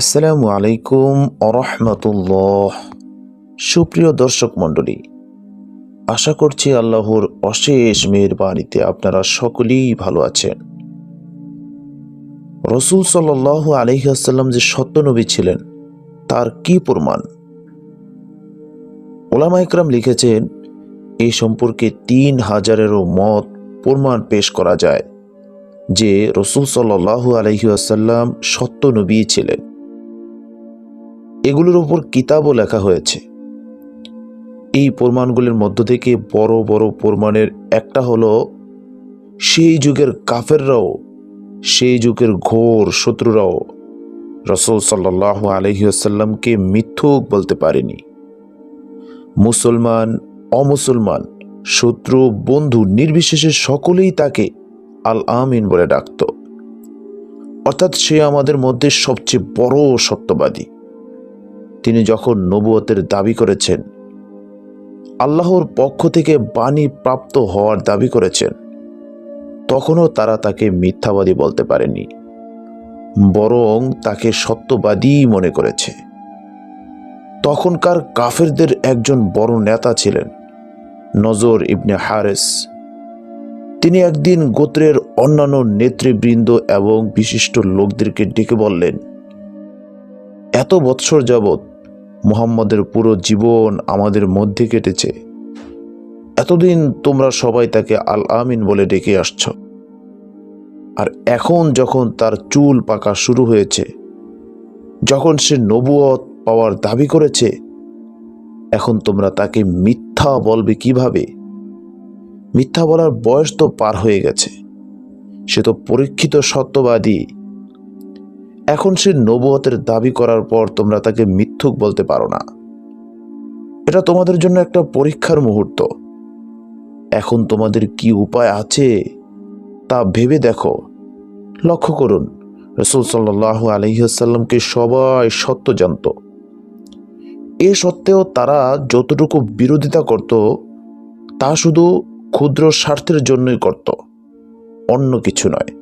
আসসালামু আলাইকুম আরহামতুল্লাহ সুপ্রিয় দর্শক মণ্ডলী, আশা করছি আল্লাহর অশেষ মেহেরবানিতে আপনারা সকলেই ভালো আছেন। রসুল সাল্লাহ আলহিহাসাল্লাম যে সত্যনবী ছিলেন, তার কি প্রমাণ? ওলামা ইকরাম লিখেছেন এই সম্পর্কে তিন হাজারেরও মত প্রমাণ পেশ করা যায় যে রসুল সাল্লাহ আলহিউসাল্লাম সত্য নবী ছিলেন। এগুলোর উপর কিতাবও লেখা হয়েছে। এই প্রমাণগুলির মধ্য থেকে বড় বড় প্রমাণের একটা হলো, সেই যুগের কাফেররাও, সেই যুগের ঘোর শত্রুরাও রসুল সাল্লাহ আলহিউসাল্লামকে মিথ্যুক বলতে পারেনি। মুসলমান, অমুসলমান, শত্রু, বন্ধু, নির্বিশেষে সকলেই তাকে আল আমিন বলে ডাকত। অর্থাৎ সে আমাদের মধ্যে সবচেয়ে বড় সত্যবাদী। তিনি যখন নবুয়তের দাবি করেছেন, আল্লাহর পক্ষ থেকে বাণী প্রাপ্ত হওয়ার দাবি করেছেন, তখনও তারা তাকে মিথ্যাবাদী বলতে পারেনি, বরং তাকে সত্যবাদী মনে করেছে। তখনকার কাফেরদের একজন বড় নেতা ছিলেন নজর ইবনে হারেস। তিনি একদিন গোত্রের অন্যান্য নেতৃবৃন্দ এবং বিশিষ্ট লোকদেরকে ডেকে বললেন, এত বৎসর যাবৎ মুহাম্মদের পুরো জীবন আমাদের মধ্যে কেটেছে। এতদিন তোমরা সবাই তাকে আল আমিন বলে ডেকে আসছ। আর এখন যখন তার চুল পাকা শুরু হয়েছে, যখন সে নবুয়ত পাওয়ার দাবি করেছে, এখন তোমরা তাকে মিথ্যা বলবে কীভাবে? মিথ্যা বলার বয়স তো পার হয়ে গেছে। সে তো পরীক্ষিত সত্যবাদী। এখন সে নবুয়তের দাবি করার পর তোমরা তাকে মিথ্যুক বলতে পারো না। এটা তোমাদের জন্য একটা পরীক্ষার মুহূর্ত। এখন তোমাদের কি উপায় আছে তা ভেবে দেখো। লক্ষ্য করুন, রসুল সাল্লাহ আলহিহাসাল্লামকে সবাই সত্য জানত। এ সত্ত্বেও তারা যতটুকু বিরোধিতা করত, তা শুধু ক্ষুদ্র স্বার্থের জন্যই করত, অন্য কিছু নয়।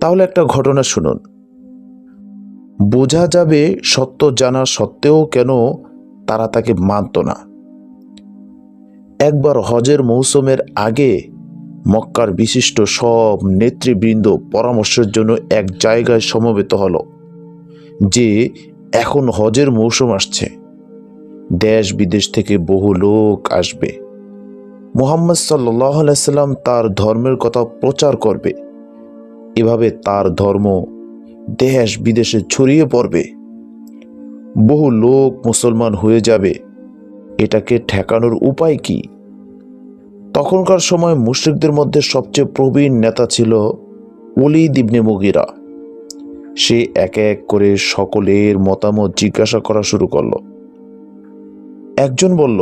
তাহলে একটা ঘটনা শুনুন। বোঝা যাবে সত্য জানা সত্ত্বেও কেন তারা তাকে মানত না। একবার হজের মৌসুমের আগে মক্কার বিশিষ্ট সব নেতৃবৃন্দ পরামর্শের জন্য এক জায়গায় সমবেত হল, যে এখন হজের মৌসুম আসছে। দেশ বিদেশ থেকে বহু লোক আসবে। মোহাম্মদ সাল্লাহ সাল্লাম তার ধর্মের কথা প্রচার করবে। এভাবে তার ধর্ম দেশ বিদেশে ছড়িয়ে পড়বে। বহু লোক মুসলমান হয়ে যাবে। এটাকে ঠেকানোর উপায় কি? তখনকার সময় মুশ্রিকদের মধ্যে সবচেয়ে প্রবীণ নেতা ছিল অলি দিবনে মুগিরা। সে এক এক করে সকলের মতামত জিজ্ঞাসা করা শুরু করল। একজন বলল,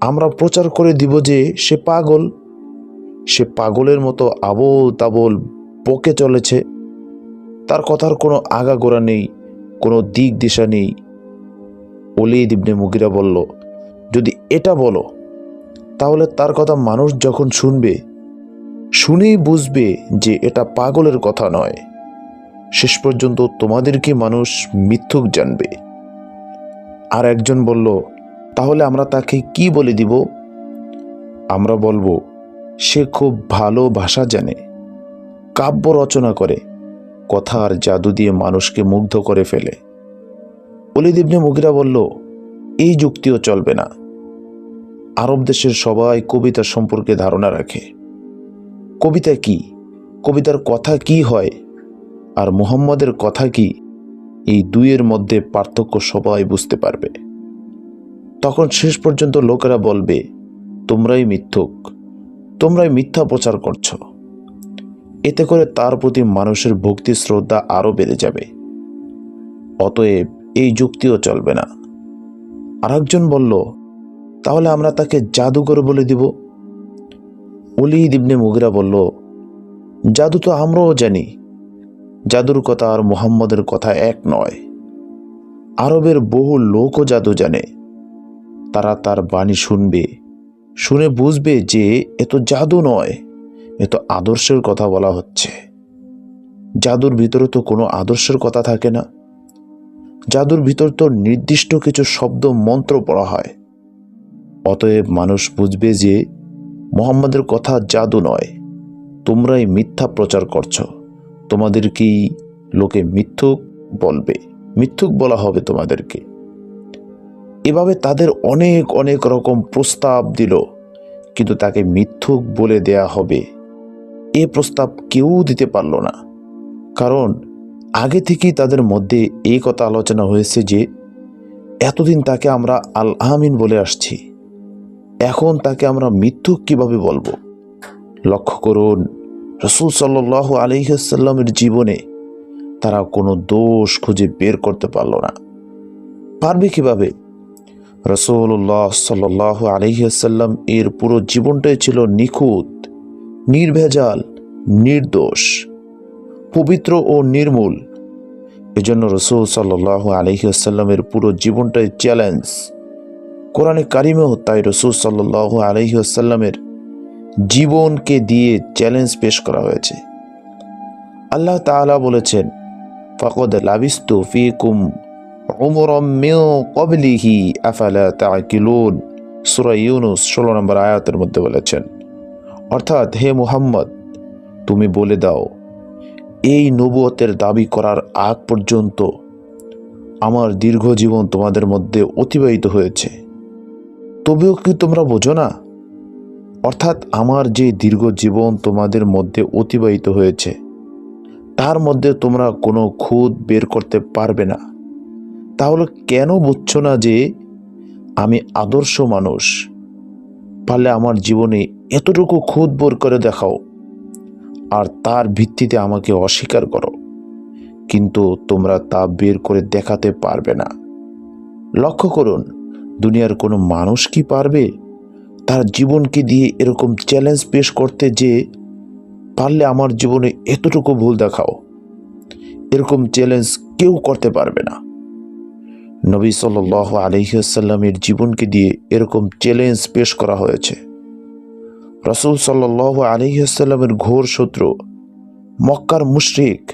আমরা প্রচার করে দিব যে সে পাগল। সে পাগলের মতো আবল তাবল বকে চলেছে। তার কথার কোনো আগাগোড়া নেই, কোনো দিক দিশা নেই। অলি দিবনে মুগিরা বলল, যদি এটা বলো, তাহলে তার কথা মানুষ যখন শুনবে, শুনেই বুঝবে যে এটা পাগলের কথা নয়। শেষ পর্যন্ত তোমাদেরকে মানুষ মিথ্যুক জানবে? আর একজন বলল, তাহলে আমরা তাকে কি বলে দিব? আমরা বলব, সে খুব ভালো ভাষা জানে। কাব্য রচনা করে কথা আর জাদু দিয়ে মানুষকে মুগ্ধ করে ফেলে। অলিদিবনে মুগিরা বলল, এই যুক্তিও চলবে না। আরব দেশের সবাই কবিতা সম্পর্কে ধারণা রাখে। কবিতা কি? কবিতার কথা কি হয়? আর মুহাম্মদের কথা কি? এই দুইয়ের মধ্যে পার্থক্য সবাই বুঝতে পারবে। তখন শেষ পর্যন্ত লোকেরা বলবে, তোমরাই মিথ্যুক। তোমরাই মিথ্যা প্রচার করছ। এতে করে তার প্রতি মানুষের ভক্তি শ্রদ্ধা আরও বেড়ে যাবে। অতএব এই যুক্তিও চলবে না। আরেকজন বলল, তাহলে আমরা তাকে জাদুকর বলে দিব? অলি দিবনে মুগিরা বলল, জাদু তো আমরাও জানি। জাদুর কথা আর মুহাম্মদের কথা এক নয়। আরবের বহু লোকও জাদু জানে। তারা তার বাণী শুনবে, শুনে বুঝবে যে এ তো জাদু নয়। এ তো আদর্শের কথা বলা হচ্ছে। জাদুর ভিতরে তো কোনো আদর্শের কথা থাকে না। জাদুর ভিতর তো নির্দিষ্ট কিছু শব্দ মন্ত্র পড়া হয়। অতএব মানুষ বুঝবে যে মোহাম্মদের কথা জাদু নয়। তোমরাই মিথ্যা প্রচার করছ। তোমাদেরকেই লোকে মিথ্যুক বলবে? মিথ্যুক বলা হবে তোমাদেরকে। এভাবে তাদের অনেক অনেক রকম প্রস্তাব দিল। কিন্তু তাকে মিথ্যুক বলে দেয়া হবে। এ প্রস্তাব কেউ দিতে পারল না। কারণ আগে থেকেই তাদের মধ্যে এই কথা আলোচনা হয়েছে যে, এতদিন তাকে আমরা আল আমিন বলে আসছি। এখন তাকে আমরা মৃত্যু কীভাবে বলব? লক্ষ্য করুন, রসুল সাল্লাহ আলহিহাসাল্লামের জীবনে তারা কোনো দোষ খুঁজে বের করতে পারল না। পারবে কীভাবে? রসুল্লাহ সাল্লাহ আলহিহাসাল্লাম এর পুরো জীবনটাই ছিল নিখুঁত। নির্ভেজাল, নির্দোষ, পবিত্র ও নির্মূল। এজন্য রসুল সাল্লাহ আলহিহাসাল্লামের পুরো জীবনটাই চ্যালেঞ্জ। কোরআনে কারিমেও তাই রসুল সাল্লাহ আলহিহাসাল্লামের জীবনকে দিয়ে চ্যালেঞ্জ পেশ করা হয়েছে। আল্লাহ তাআলা বলেছেন, ফাকদ লাবিস্তু ফিকুম উমরম মিও কবলিহি আফালা তাকিলুন সূরা ষোলো নম্বর আয়াতের মধ্যে বলেছেন। অর্থাৎ হে মুহাম্মদ, তুমি বলে দাও, এই নবুয়তের দাবি করার আগ পর্যন্ত আমার দীর্ঘ জীবন তোমাদের মধ্যে অতিবাহিত হয়েছে। তবেও কি তোমরা বোঝো না? অর্থাৎ আমার যে দীর্ঘ জীবন তোমাদের মধ্যে অতিবাহিত হয়েছে, তার মধ্যে তোমরা কোনো খুদ বের করতে পারবে না। তাহলে কেন বুঝছ না যে আমি আদর্শ মানুষ? পারলে আমার জীবনে এতটুকু খুদ বের করে দেখাও। আর তার ভিত্তিতে আমাকে অস্বীকার করো। কিন্তু তোমরা তা বের করে দেখাতে পারবে না। লক্ষ্য করুন, দুনিয়ার কোনো মানুষ কি পারবে? তার জীবনকে দিয়ে এরকম চ্যালেঞ্জ পেশ করতে যে, পারলে আমার জীবনে এতটুকু ভুল দেখাও। এরকম চ্যালেঞ্জ কেউ করতে পারবে না। নবী সাল আলহিহাসাল্লামের জীবনকে দিয়ে এরকম চ্যালেঞ্জ পেশ করা হয়েছে। রসুল সাল্লাহ আলহিহাসাল্লামের ঘোর শত্রু, মক্কার মুশরিক,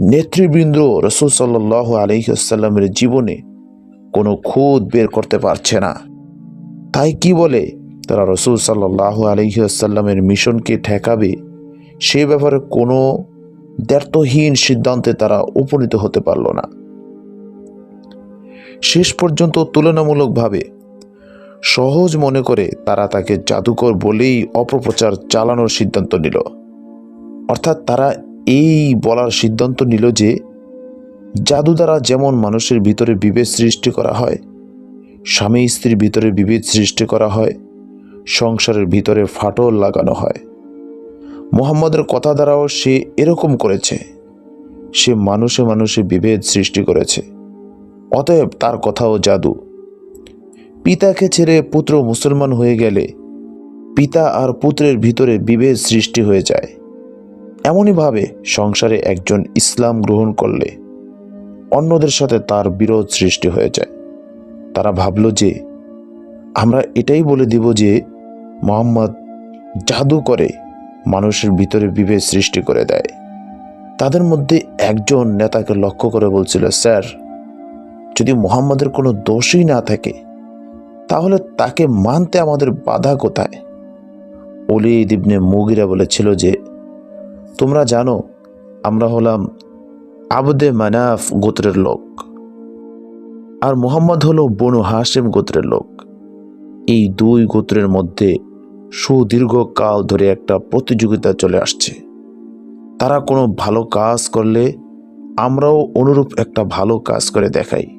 নেতৃবৃন্দ রসুল সাল্লাহ আলহিহাসাল্লামের জীবনে কোনো খুদ বের করতে পারছে না। তাই কি বলে? তারা রসুল সাল্লাহ আলহিহাসাল্লামের মিশনকে ঠেকাবে, সে ব্যাপারে কোনো দ্ব্যর্থহীন সিদ্ধান্তে তারা উপনীত হতে পারল না। শেষ পর্যন্ত তুলনামূলকভাবে। সহজ মনে করে তারা তাকে জাদুকর বলেই অপপ্রচার চালানোর সিদ্ধান্ত নিল। অর্থাৎ তারা এই বলার সিদ্ধান্ত নিল যে, জাদু দ্বারা যেমন মানুষের ভিতরে বিভেদ সৃষ্টি করা হয়, স্বামী স্ত্রীর ভিতরে বিভেদ সৃষ্টি করা হয়, সংসারের ভিতরে ফাটল লাগানো হয়। মোহাম্মদের কথা দ্বারাও সে এরকম করেছে। সে মানুষে মানুষে বিভেদ সৃষ্টি করেছে। অতএব তার কথাও জাদু। পিতাকে ছেড়ে পুত্র মুসলমান হয়ে গেলে পিতা আর পুত্রের ভিতরে বিভেদ সৃষ্টি হয়ে যায়। এমনইভাবে সংসারে একজন ইসলাম গ্রহণ করলে অন্যদের সাথে তার বিরোধ সৃষ্টি হয়ে যায়। তারা ভাবল যে, আমরা এটাই বলে দিব যে, মোহাম্মদ জাদু করে মানুষের ভিতরে বিভেদ সৃষ্টি করে দেয়। তাদের মধ্যে একজন নেতাকে লক্ষ্য করে বলছিল, স্যার যদি মোহাম্মদের কোনো দোষই না থাকে, তাহলে তাকে মানতে আমাদের বাধা কোথায়? অলি দিবনে মুগিরা বলেছিল যে, তোমরা জানো, আমরা হলাম আবদে মানাফ গোত্রের লোক, আর মোহাম্মদ হলো বনু হাসেম গোত্রের লোক। এই দুই গোত্রের মধ্যে সুদীর্ঘ কাল ধরে একটা প্রতিযোগিতা চলে আসছে। তারা কোনো ভালো কাজ করলে আমরাও অনুরূপ একটা ভালো কাজ করে দেখাই।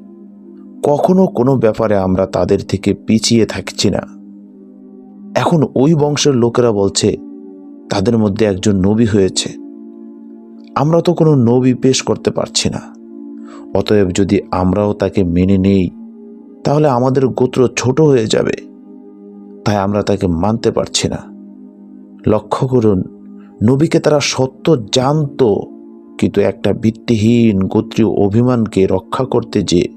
কখনো কোনো ব্যাপারে আমরা তাদের থেকে পিছিয়ে থাকছি না। এখন ওই বংশের লোকেরা বলছে, তাদের মধ্যে একজন নবী হয়েছে। আমরা তো কোনো নবী পেশ করতে পারছি না। অতএব যদি আমরাও তাকে মেনে নেই, তাহলে আমাদের গোত্র ছোট হয়ে যাবে। তাই আমরা তাকে মানতে পারছি না। লক্ষ্য করুন, নবীকে তারা সত্য জানতো, কিন্তু একটা ভিত্তিহীন গোত্রীয় অভিমানকে রক্ষা করতে যে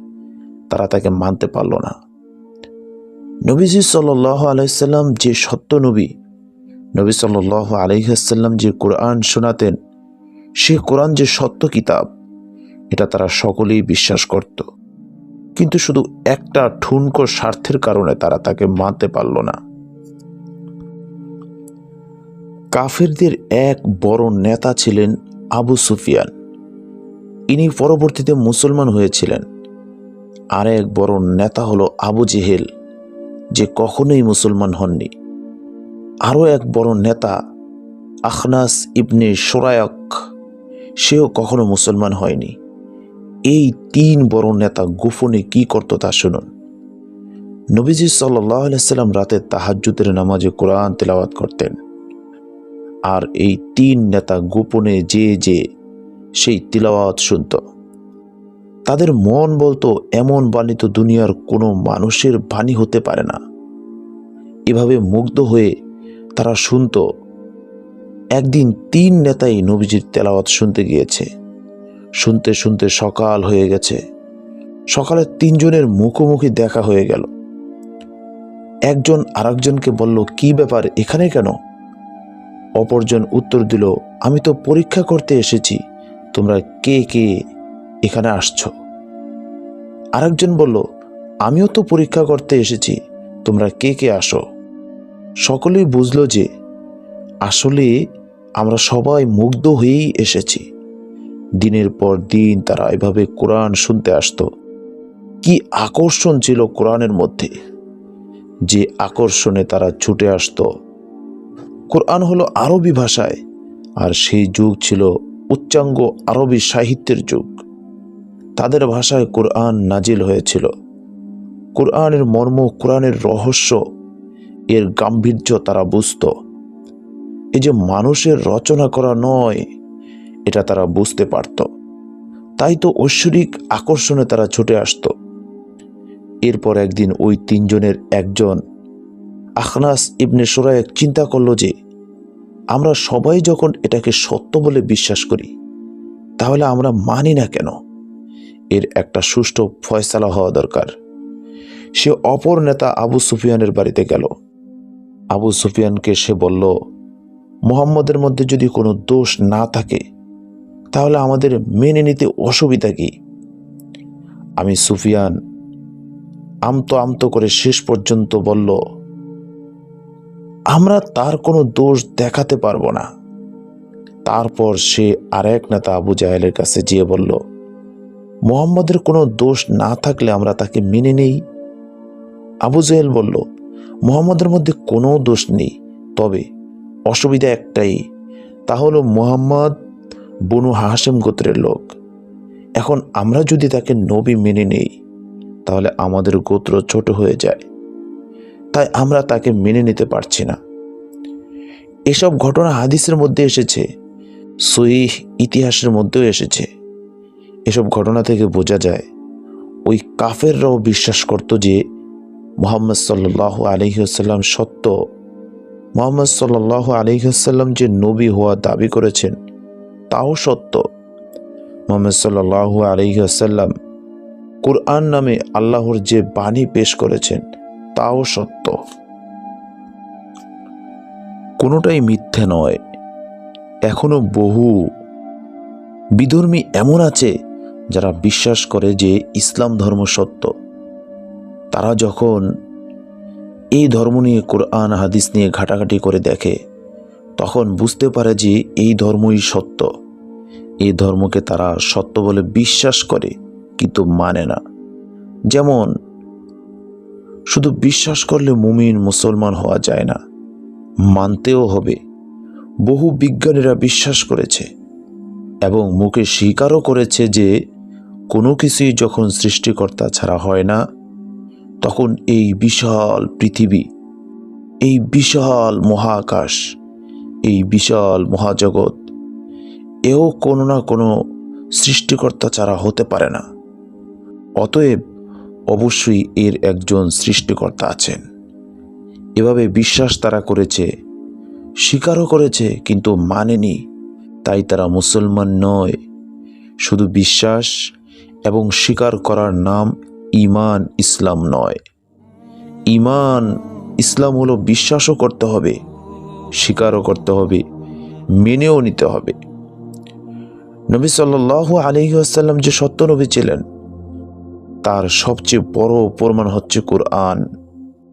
তারা তাকে মানতে পারল না। নবীজি সাল আলাইসাল্লাম যে সত্য নবী নবী সাল আলহিহাসাল্লাম যে কোরআন শোনাতেন, সে কোরআন যে সত্য কিতাব, এটা তারা সকলেই বিশ্বাস করত। কিন্তু শুধু একটা ঠুনকো স্বার্থের কারণে তারা তাকে মানতে পারল না। কাফেরদের এক বড় নেতা ছিলেন আবু সুফিয়ান। ইনি পরবর্তীতে মুসলমান হয়েছিলেন। আর এক বড় নেতা হলো আবু জেহেল, যে কখনোই মুসলমান হননি। আরও এক বড় নেতা, আখনাস ইবনে সোরায়ক, সেও কখনো মুসলমান হয়নি। এই তিন বড় নেতা গোপনে কি করত তা শুনুন। নবীজি সাল্লাম রাতে তাহাজ্জুদের নামাজে কোরআন তেলাওয়াত করতেন। আর এই তিন নেতা গোপনে যে যে সেই তিলাওয়াত শুনত। তাদের মন বলতো, এমন বাণী তো দুনিয়ার কোনো মানুষের বাণী হতে পারে না। এভাবে মুগ্ধ হয়ে তারা শুনত। একদিন তিন নেতাই নবীজির তেলাওয়াত শুনতে গিয়েছে। শুনতে শুনতে সকাল হয়ে গেছে। সকালে তিনজনের মুখোমুখি দেখা হয়ে গেল। একজন আরেকজনকে বলল, কি ব্যাপার, এখানে কেন? অপরজন উত্তর দিল, আমি তো পরীক্ষা করতে এসেছি। তোমরা কে কে? এখানে আসছো। আরেকজন বলল, আমিও তো পরীক্ষা করতে এসেছি, তোমরা কে কে আসো? সকলেই বুঝলো যে, আসলে আমরা সবাই মুগ্ধ হয়েই এসেছি। দিনের পর দিন তারা এভাবে কোরআন শুনতে আসতো। কি আকর্ষণ ছিল কোরআনের মধ্যে। যে আকর্ষণে তারা ছুটে আসতো। কোরআন হলো আরবি ভাষায়, আর সেই যুগ ছিল উচ্চাঙ্গ আরবি সাহিত্যের যুগ। তাদের ভাষায় কোরআন নাজিল হয়েছিল। কোরআনের মর্ম, কোরআনের রহস্য, এর গাম্ভীর্য তারা বুঝত। এই যে মানুষের রচনা করা নয়, এটা তারা বুঝতে পারত। তাই তো ঐশ্বরিক আকর্ষণে তারা ছুটে আসত। এরপর একদিন ওই তিনজনের একজন আখনাস ইবনে সোরায়েক চিন্তা করল যে, আমরা সবাই যখন এটাকে সত্য বলে বিশ্বাস করি, তাহলে আমরা মানি না কেন? এর একটা সুষ্ঠু ফয়সালা হওয়া দরকার। সে অপর নেতা আবু সুফিয়ানের বাড়িতে গেল। আবু সুফিয়ানকে সে বলল, মোহাম্মদের মধ্যে যদি কোনো দোষ না থাকে, তাহলে আমাদের মেনে নিতে অসুবিধা কি? আমি সুফিয়ান আমতো আমতো করে শেষ পর্যন্ত বলল, আমরা তার কোনো দোষ দেখাতে পারব না। তারপর সে আরেক নেতা আবু জাহেলের কাছে যেয়ে বলল মোহাম্মদের কোনো দোষ না থাকলে আমরা তাকে মেনে নেই। আবু জাহেল বলল, মোহাম্মদের মধ্যে কোনো দোষ নেই, তবে অসুবিধা একটাই, তা হলো মোহাম্মদ বনু হাসেম গোত্রের লোক। এখন আমরা যদি তাকে নবী মেনে নেই, তাহলে আমাদের গোত্র ছোট হয়ে যায়। তাই আমরা তাকে মেনে নিতে পারছি না। এসব ঘটনা হাদিসের মধ্যে এসেছে, সহিহ ইতিহাসের মধ্যেও এসেছে। এসব ঘটনা থেকে বোঝা যায়, ওই কাফেররাও বিশ্বাস করত যে মোহাম্মদ সাল্লাহ আলহিহাল্লাম সত্য। মোহাম্মদ সাল্লাহ আলহিহাল্লাম যে নবী হওয়া দাবি করেছেন, তাও সত্য। মোহাম্মদ সাল্লাহ আলহিহাল্লাম কোরআন নামে আল্লাহর যে বাণী পেশ করেছেন, তাও সত্য। কোনোটাই মিথ্যে নয়। এখনও বহু বিধর্মী এমন আছে যারা বিশ্বাস করে যে ইসলাম ধর্ম সত্য, তারা যখন এই ধর্ম নিয়ে কোরআন, হাদিস নিয়ে ঘাটাঘাটি করে দেখে, তখন বুঝতে পারে যে এই ধর্মই সত্য। এই ধর্মকে তারা সত্য বলে বিশ্বাস করে, কিন্তু মানে না। যেমন, শুধু বিশ্বাস করলে মুমিন মুসলমান হওয়া যায় না, মানতেও হবে। বহু বিজ্ঞানীরা বিশ্বাস করেছে এবং মুখে স্বীকারও করেছে যে কোনো কিছুই যখন সৃষ্টিকর্তা ছাড়া হয় না, তখন এই বিশাল পৃথিবী, এই বিশাল মহাকাশ, এই বিশাল মহাজগৎ, এও কোনো না কোনো সৃষ্টিকর্তা ছাড়া হতে পারে না। অতএব অবশ্যই এর একজন সৃষ্টিকর্তা আছেন। এভাবে বিশ্বাস তারা করেছে, স্বীকারও করেছে, কিন্তু মানেনি। তাই তারা মুসলমান নয়। শুধু বিশ্বাস এবং স্বীকার করার নাম ইমান ইসলাম নয়। ইমান ইসলাম হলো বিশ্বাসও করতে হবে, স্বীকারও করতে হবে, মেনেও নিতে হবে। নবী সাল্লু আলহি আসাল্লাম যে সত্য নবী ছিলেন, তার সবচেয়ে বড় প্রমাণ হচ্ছে কোরআন।